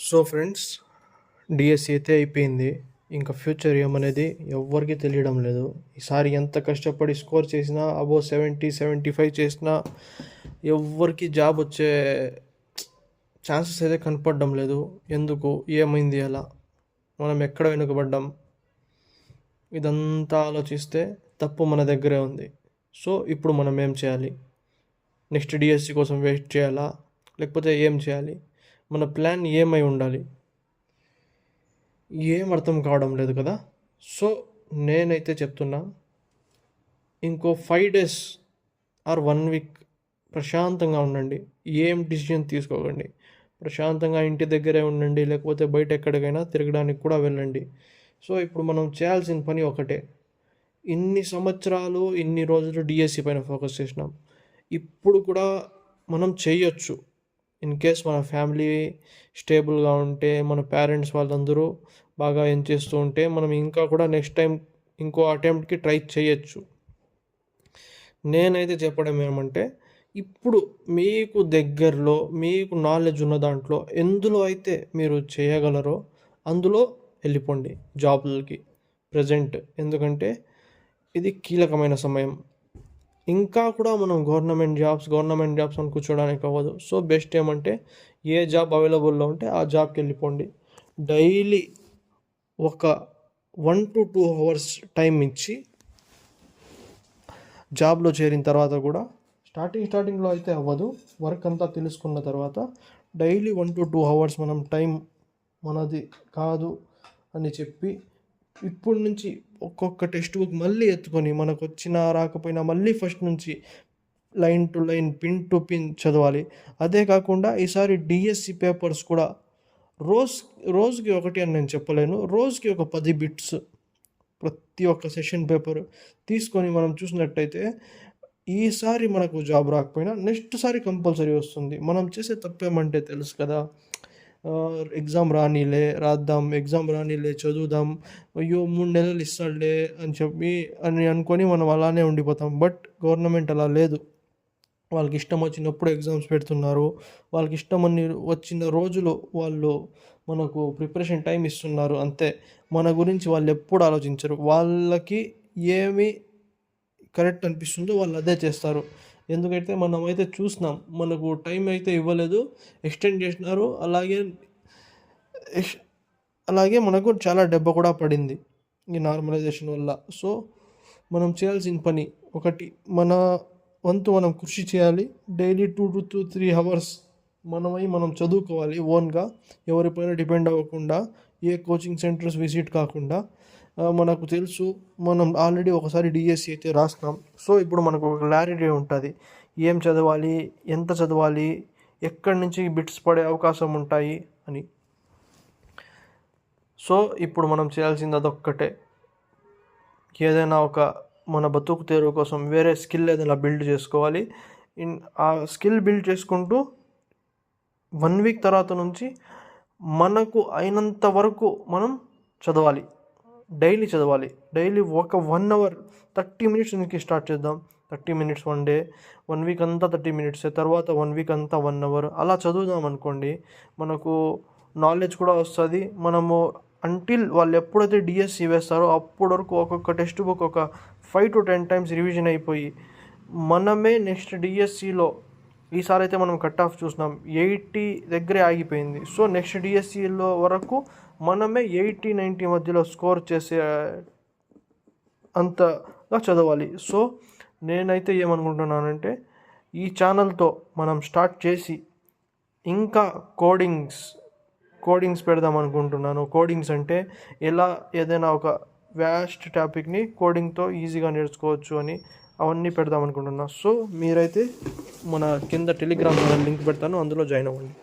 So friends DSC అయితే అయిపోయింది. ఇంకా ఫ్యూచర్ ఏమనేది ఎవ్వరికీ తెలియడం లేదు. ఈసారి ఎంత కష్టపడి స్కోర్ చేసినా అబో సెవెంటీ సెవెంటీ ఫైవ్ చేసినా ఎవ్వరికి జాబ్ వచ్చే ఛాన్సెస్ అయితే కనపడడం లేదు. ఎందుకు? ఏమైంది అలా? మనం ఎక్కడ వెనుకబడ్డాం? ఇదంతా ఆలోచిస్తే తప్పు మన దగ్గరే ఉంది. సో ఇప్పుడు మనం ఏం చేయాలి? నెక్స్ట్ డిఎస్సి కోసం వెయిట్ చేయాలా? లేకపోతే ఏం చేయాలి? మన ప్లాన్ ఏమై ఉండాలి? ఏం అర్థం కావడం లేదు కదా? సో నేనైతే చెప్తున్నా ఇంకో five days or one week ప్రశాంతంగా ఉండండి. ఏం డిసిజన్ తీసుకోకండి. ప్రశాంతంగా ఇంటి దగ్గరే ఉండండి లేకపోతే బయట ఎక్కడికైనా తిరగడానికి కూడా వెళ్ళండి. సో ఇప్పుడు మనం చేయాల్సిన పని ఒకటే. ఇన్ని సంవత్సరాలు ఇన్ని రోజులు డిఎస్సి పైన ఫోకస్ చేసినాం. ఇప్పుడు కూడా మనం చేయొచ్చు. ఇన్ కేస్ మన ఫ్యామిలీ స్టేబుల్గా ఉంటే మన పేరెంట్స్ వాళ్ళందరూ బాగా ఏం చేస్తూ ఉంటే మనం ఇంకా కూడా నెక్స్ట్ టైం ఇంకో అటెంప్ట్కి ట్రై చేయొచ్చు. నేనైతే చెప్పడం ఏమంటే ఇప్పుడు మీకు దగ్గరలో మీకు నాలెడ్జ్ ఉన్న దాంట్లో ఎందులో అయితే మీరు చేయగలరో అందులో వెళ్ళిపోండి జాబ్లకి ప్రజెంట్. ఎందుకంటే ఇది కీలకమైన సమయం. ఇంకా కూడా మనం గవర్నమెంట్ జాబ్స్ గవర్నమెంట్ జాబ్స్ అని కూర్చోడానికి అవ్వదు. సో బెస్ట్ ఏమంటే ఏ జాబ్ అవైలబుల్లో ఉంటే ఆ జాబ్కి వెళ్ళిపోండి. డైలీ ఒక one to two hours time ఇచ్చి జాబ్లో చేరిన తర్వాత కూడా స్టార్టింగ్ స్టార్టింగ్లో అయితే అవ్వదు. వర్క్ అంతా తెలుసుకున్న తర్వాత daily one to two hours మనం టైం మనది కాదు అని చెప్పి ఇప్పటి నుంచి ఒక్కొక్క టెక్స్ట్ బుక్ మళ్ళీ ఎత్తుకొని మనకు వచ్చినా రాకపోయినా మళ్ళీ ఫస్ట్ నుంచి line to line pin to pin చదవాలి. అదే కాకుండా ఈసారి డిఎస్సి పేపర్స్ కూడా రోజ్ రోజుకి ఒకటి అని నేను చెప్పలేను. రోజుకి ఒక పది బిట్స్ ప్రతి ఒక్క సెషన్ పేపర్ తీసుకొని మనం చూసినట్టయితే ఈసారి మనకు జాబ్ రాకపోయినా నెక్స్ట్ సారి కంపల్సరీ వస్తుంది. మనం చేసే తప్పేమంటే తెలుసు కదా. ఎగ్జామ్ రానిలే రాద్దాం ఎగ్జామ్ రానిలే చదువుదాం అయ్యో మూడు నెలలు ఇస్తాడులే అని చెప్పి అని అనుకొని మనం అలానే ఉండిపోతాం. బట్ గవర్నమెంట్ అలా లేదు. వాళ్ళకి ఇష్టం వచ్చినప్పుడు ఎగ్జామ్స్ పెడుతున్నారు. వాళ్ళకి ఇష్టం అని వచ్చిన రోజులు వాళ్ళు మనకు ప్రిపరేషన్ టైం ఇస్తున్నారు అంతే. మన గురించి వాళ్ళు ఎప్పుడు ఆలోచించరు. వాళ్ళకి ఏమి కరెక్ట్ అనిపిస్తుందో వాళ్ళు అదే చేస్తారు. ఎందుకంటే మనం అయితే చూసినాం మనకు టైం అయితే ఇవ్వలేదు. ఎక్స్టెండ్ చేసినారు. అలాగే అలాగే మనకు చాలా దెబ్బ కూడా పడింది ఈ నార్మలైజేషన్ వల్ల. సో మనం చేయాల్సిన పని ఒకటి మన వంతు మనం కృషి చేయాలి. Daily two to two three hours మనమై మనం చదువుకోవాలి ఓన్గా. ఎవరిపైన డిపెండ్ అవ్వకుండా ఏ కోచింగ్ సెంటర్స్ విజిట్ కాకుండా. మనకు తెలుసు. మనం ఆల్రెడీ ఒకసారి డిఎస్సి అయితే రాసినాం. సో ఇప్పుడు మనకు ఒక క్లారిటీ ఉంటుంది. ఏం చదవాలి? ఎంత చదవాలి? ఎక్కడి నుంచి బిట్స్ పడే అవకాశం ఉంటాయి? అని. సో ఇప్పుడు మనం చేయాల్సింది అదొక్కటే. ఏదైనా ఒక మన బతుకు తెరువు కోసం వేరే స్కిల్ ఏదైనా బిల్డ్ చేసుకోవాలి. ఇన్ ఆ స్కిల్ బిల్డ్ చేసుకుంటూ వన్ వీక్ తర్వాత నుంచి మనకు అయినంత వరకు మనం చదవాలి. డైలీ చదవాలి. డైలీ ఒక వన్ అవర్ థర్టీ మినిట్స్ నుంచి స్టార్ట్ చేద్దాం. Thirty minutes one day. One week అంతా థర్టీ మినిట్స్. తర్వాత వన్ వీక్ అంతా వన్ అవర్. అలా చదువుదాం అనుకోండి మనకు నాలెడ్జ్ కూడా వస్తుంది. మనము అంటిల్ వాళ్ళు ఎప్పుడైతే డిఎస్సి వేస్తారో అప్పటి వరకు ఒక్కొక్క టెక్స్ట్ బుక్ ఒక five to ten times revision అయిపోయి మనమే నెక్స్ట్ డిఎస్సిలో ఈసారి అయితే మనం కట్ ఆఫ్ చూసినాం. ఎయిటీ దగ్గరే ఆగిపోయింది. సో నెక్స్ట్ డిఎస్సిలో వరకు మనమే ఎయిటీ నైంటీ మధ్యలో స్కోర్ చేసే అంతగా చదవాలి. సో నేనైతే ఏమనుకుంటున్నానంటే ఈ ఛానల్తో మనం స్టార్ట్ చేసి ఇంకా కోడింగ్స్ కోడింగ్స్ పెడదాం అనుకుంటున్నాను. కోడింగ్స్ అంటే ఎలా ఏదైనా ఒక వ్యాస్ట్ టాపిక్ని కోడింగ్తో ఈజీగా నేర్చుకోవచ్చు అని అవన్నీ పెడదాం అనుకుంటున్నా. సో మీరైతే మన కింద టెలిగ్రామ్ లింక్ పెడతాను అందులో జాయిన్ అవ్వండి.